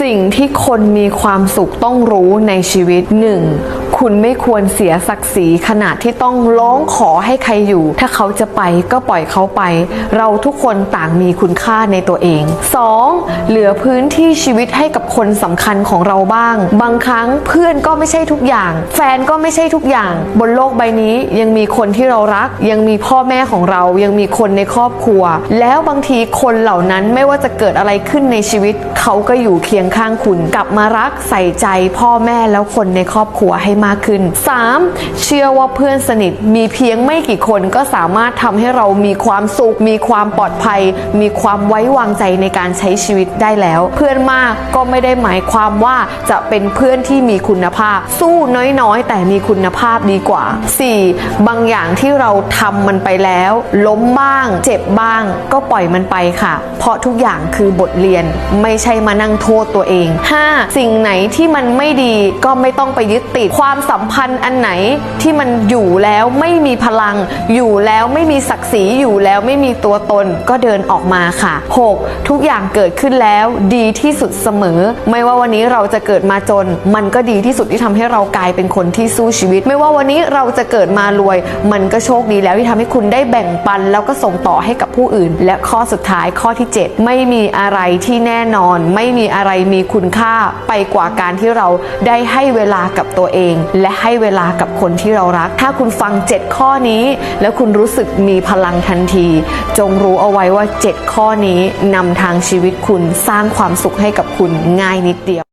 สิ่งที่คนมีความสุขต้องรู้ในชีวิต 1. คุณไม่ควรเสียศักดิ์ศรีขนาดที่ต้องร้องขอให้ใครอยู่ ถ้าเขาจะไปก็ปล่อยเขาไป เราทุกคนต่างมีคุณค่าในตัวเอง 2. เหลือพื้นที่ชีวิตให้กับคนสำคัญของเราบ้าง บางครั้งเพื่อนก็ไม่ใช่ทุกอย่าง แฟนก็ไม่ใช่ทุกอย่าง บนโลกใบนี้ยังมีคนที่เรารัก ยังมีพ่อแม่ของเรายังมีคนในครอบครัว แล้วบางทีคนเหล่านั้นไม่ว่าจะเกิดอะไรขึ้นในชีวิต เขาก็อยู่เคียงข้างคุณ กลับมารักใส่ใจพ่อแม่แล้วคนในครอบครัวให้มากขึ้น 3. เชื่อว่าเพื่อนสนิทมีเพียงไม่กี่คนก็สามารถทำให้เรามีความสุข มีความปลอดภัย มีความไว้วางใจในการใช้ชีวิตได้แล้ว เพื่อนมากก็ไม่ได้หมายความว่าจะเป็นเพื่อนที่มีคุณภาพ สู้น้อยๆ แต่มีคุณภาพดีกว่า 4. บางอย่างที่เราทำมันไปแล้ว ล้มบ้าง เจ็บบ้าง ก็ปล่อยมันไปค่ะ เพราะทุกอย่างคือบทเรียนไม่ใช่มานั่งโทษตัวเอง 5. สิ่งไหนที่มันไม่ดีก็ไม่ต้องไปยึดติดความความสัมพันธ์อันไหนที่มันอยู่แล้วไม่มีพลัง อยู่แล้วไม่มีศักดิ์ศรีอยู่แล้วไม่มีตัวตนก็เดินออกมาค่ะ 6. ทุกอย่างเกิดขึ้นแล้วดีที่สุดเสมอ ไม่ว่าวันนี้เราจะเกิดมาจน มันก็ดีที่สุดที่ทำให้เรากลายเป็นคนที่สู้ชีวิต ไม่ว่าวันนี้เราจะเกิดมารวย มันก็โชคดีแล้วที่ทำให้คุณได้แบ่งปัน แล้วก็ส่งต่อให้กับผู้อื่น และข้อสุดท้ายข้อที่ 7 ไม่มีอะไรที่แน่นอน ไม่มีอะไรมีคุณค่าไปกว่าการที่เราได้ให้เวลากับตัวเองง และให้เวลากับคนที่เรารัก ถ้าคุณฟัง 7 ข้อนี้ แล้วคุณรู้สึกมีพลังทันที จงรู้เอาไว้ว่า 7 ข้อนี้นำทางชีวิตคุณสร้างความสุขให้กับคุณง่ายนิดเดียว